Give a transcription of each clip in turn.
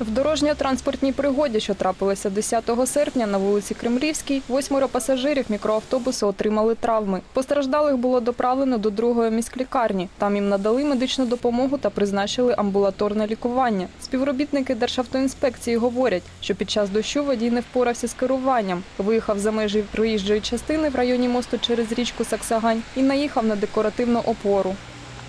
В дорожньо-транспортній пригоді, що трапилася 10 серпня на вулиці Кремлівській, восьмеро пасажирів мікроавтобусу отримали травми. Постраждалих було доправлено до другої міськлікарні. Там їм надали медичну допомогу та призначили амбулаторне лікування. Співробітники Державтоінспекції говорять, що під час дощу водій не впорався з керуванням, виїхав за межі проїжджої частини в районі мосту через річку Саксагань і наїхав на декоративну опору.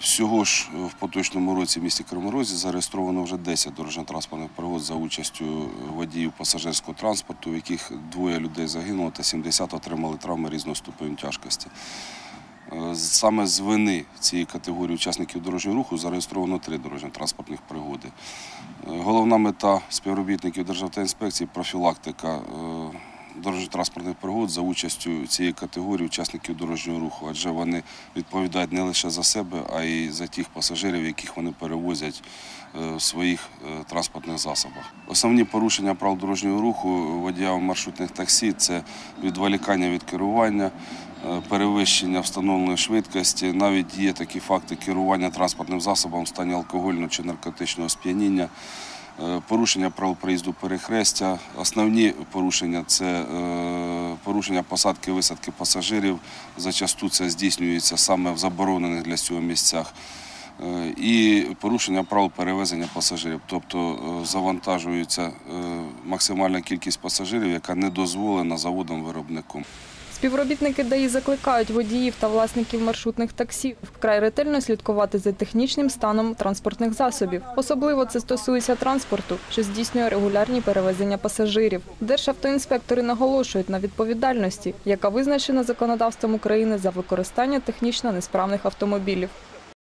Всього ж в поточному році в місті Криморозі зареєстровано вже 10 дорожньо-транспортних пригод за участю водіїв пасажирського транспорту, в яких двоє людей загинуло та 70 отримали травми різного ступеню тяжкості. Е, Саме з вини цієї категорії учасників дорожнього руху зареєстровано три дорожньо-транспортних пригоди. Е, Головна мета співробітників Державтоінспекції – профілактика е, дорожньо-транспортних пригод за участю цієї категорії учасників дорожнього руху, адже вони відповідають не лише за себе, а й за тих пасажирів, яких вони перевозять е, в своїх е, транспортних засобах. Основні порушення правил дорожнього руху водіям маршрутних таксі це відволікання від керування, перевищення встановленої швидкості. Навіть є такі факти керування транспортним засобом в стані алкогольного чи наркотичного сп'яніння. Е, Порушення правил проїзду перехрестя. Основні порушення це е, порушення посадки висадки пасажирів. Зачасту це здійснюється саме в заборонених для цього місцях. Е, І порушення правил перевезення пасажирів, тобто е, завантажується е, максимальна кількість пасажирів, яка не дозволена заводом-виробником. Співробітники ДАІ закликають водіїв та власників маршрутних таксі вкрай ретельно слідкувати за технічним станом транспортних засобів. Особливо це стосується транспорту, що здійснює регулярні перевезення пасажирів. Державтоінспектори наголошують на відповідальності, яка визначена законодавством України за використання технічно несправних автомобілів.